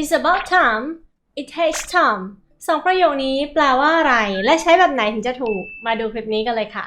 It's about time It takes time สองประโยคนี้แปลว่าอะไร และใช้แบบไหนถึงจะถูก มาดูคลิปนี้กันเลยค่ะ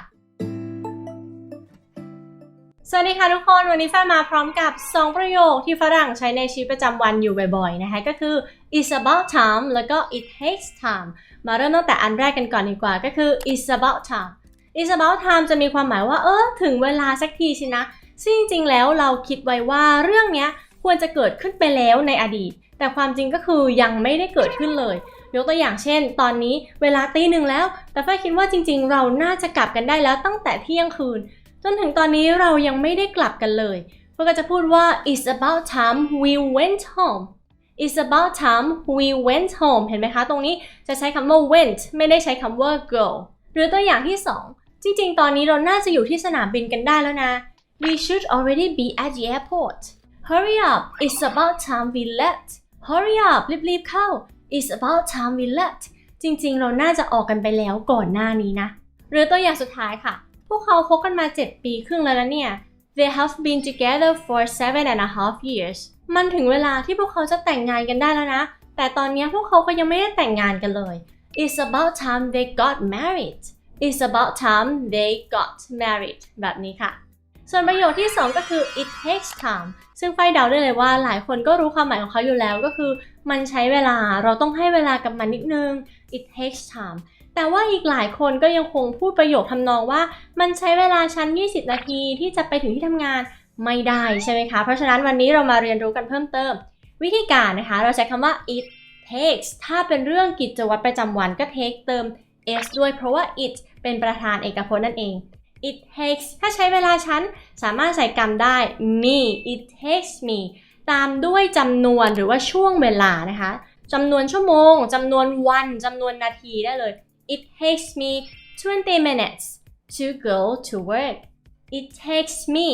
สวัสดีค่ะทุกคน วันนี้แฟนมาพร้อมกับ 2 ประโยคที่ฝรั่งใช้ในชีวิตประจำวันอยู่บ่อยๆ นะคะ ก็คือ it's about time แล้วก็ it takes time มาเริ่มตั้งแต่อันแรกกันก่อนดีกว่า ก็คือ it's about time it's about time จะมีความหมายว่า เออ ถึงเวลาสักทีสินะซึ่งจริงๆแล้วเราคิดไว้ว่าเรื่องเนี้ย ควรจะเกิดขึ้นไปแล้วในอดีต แต่ความจริงก็คือยังไม่ได้เกิดขึ้นเลย ยกตัวอย่างเช่น ตอนนี้เวลาตีหนึ่งแล้ว แต่ฝ้ายคิดว่าจริง ๆ เราน่าจะกลับกันได้แล้วตั้งแต่เที่ยงคืน จนถึงตอนนี้เรายังไม่ได้กลับกันเลยเพื่อก็จะพูดว่า it's about time we went home it's about time we went home เห็นไหมคะ ตรงนี้จะใช้คำว่า went ไม่ได้ใช้คำว่า go หรือตัวอย่างที่ 2 จริง ๆ ตอนนี้เราน่าจะอยู่ที่สนามบินกันได้แล้วนะ we should already be at the airport hurry up it's about time we left hurry up รีบๆเข้า it's about time we left จริงๆ เราน่าจะออกกันไปแล้วก่อนหน้านี้นะ หรือตัวอย่างสุดท้ายค่ะ พวกเขาคบกันมา 7 ปีครึ่งแล้วนะเนี่ย they have been together for seven and a half years มันถึงเวลาที่พวกเขาจะแต่งงานกันได้แล้วนะ แต่ตอนนี้พวกเขาก็ยังไม่ได้แต่งงานกันเลย it's about time they got married it's about time they got married แบบนี้ค่ะ ส่วนประโยคที่ 2 ก็คือ it takes time ซึ่งไฟเดาได้เลยว่าหลายคนก็รู้ความหมายของเขาอยู่แล้วก็คือ มันใช้เวลาเราต้องให้เวลากับมันนิดนึง it takes time แต่ว่าอีกหลายคนก็ยังคงพูดประโยคทำนองว่า มันใช้เวลาชั้น 20 นาทีที่จะไปถึงที่ทำงานไม่ได้ใช่ไหมคะ เพราะฉะนั้นวันนี้เรามาเรียนรู้กันเพิ่มเติม วิธีการนะคะ เราใช้คำว่า it takes ถ้าเป็นเรื่องกิจวัตรประจำวันก็ take เติม s ด้วยเพราะว่า it เป็นประธานเอกพจน์นั่นเอง it takes ถ้าใช้เวลาฉันสามารถใส่กรรมได้ me it takes me ตามด้วยจำนวนหรือว่าช่วงเวลานะคะจำนวนชั่วโมงจำนวนวันจำนวนนาทีได้เลย it takes me 20 minutes to go to work it takes me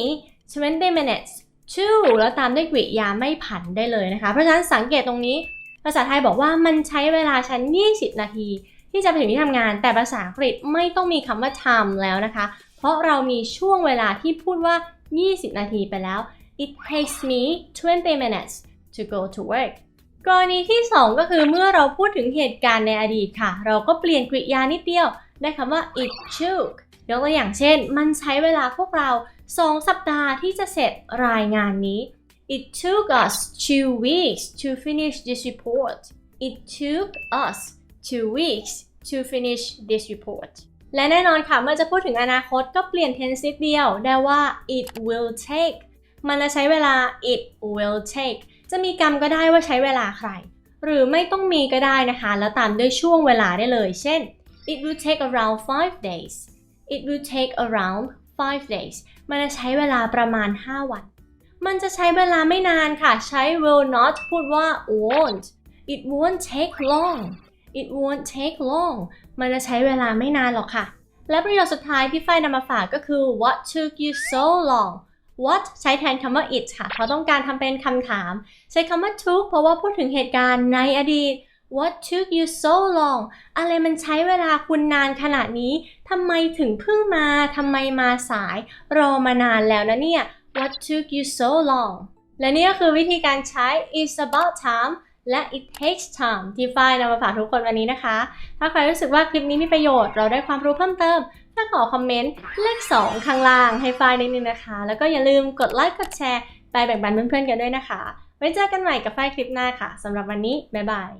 20 minutes to แล้วตามด้วยกริยาไม่ผันได้เลยนะคะ เพราะฉะนั้นสังเกตตรงนี้ ภาษาไทยบอกว่ามันใช้เวลาฉัน 20 นาที ที่จะไปถึงที่ทำงาน แต่ภาษาอังกฤษไม่ต้องมีคำว่า time แล้วนะคะ เพราะเรามีช่วงเวลาที่พูดว่า 20 นาทีไปแล้ว it takes me 20 minutes to go to work กรณีที่ 2 ก็คือเมื่อเราพูดถึงเหตุการณ์ในอดีตค่ะ เราก็เปลี่ยนกริยานิดเดียวได้คำว่า it took ยกตัวอย่างเช่น มันใช้เวลาพวกเรา 2 สัปดาห์ที่จะเสร็จรายงานนี้ It took us two weeks to finish this report. It took us two weeks to finish this report. และแน่นอนค่ะ เมื่อจะพูดถึงอนาคตก็เปลี่ยน tense นิดเดียวได้ว่า it will take มันจะใช้เวลา it will take จะมีกรรมก็ได้ว่าใช้เวลาใคร หรือไม่ต้องมีก็ได้นะคะ แล้วตามด้วยช่วงเวลาได้เลย เช่น it will take around five days it will take around five days มันจะใช้เวลาประมาณ 5 วัน มันจะใช้เวลาไม่นานค่ะ ใช้ will not พูดว่า won't it won't take long it won't take long มันจะใช้เวลาไม่นานหรอกค่ะ และประโยคสุดท้ายที่ฝ้ายนำมาฝากก็คือ what took you so long what ใช้แทนคำว่า it ค่ะ เพราะต้องการทำเป็นคำถาม ใช้คำว่า took เพราะว่าพูดถึงเหตุการณ์ในอดีต what took you so long อะไรมันใช้เวลาคุณนานขนาดนี้ทำไมถึงเพิ่งมาทำไมมาสาย รอมานานแล้วนะเนี่ย what took you so long และนี่ก็คือวิธีการใช้ it's about time และ it takes time ที่ฝ้ายนำมาฝากทุกคนวันนี้นะคะ ถ้าใครรู้สึกว่าคลิปนี้มีประโยชน์เราได้ความรู้เพิ่มเติมก็ขอคอมเมนต์เลข 2 ข้างล่างให้ฝ้ายนิดนึงนะคะ แล้วก็อย่าลืมกดไลค์กดแชร์ไปแบ่งปันเพื่อนๆกันด้วยนะคะ ไว้เจอกันใหม่กับฝ้ายคลิปหน้าค่ะสำหรับวันนี้บ๊ายบาย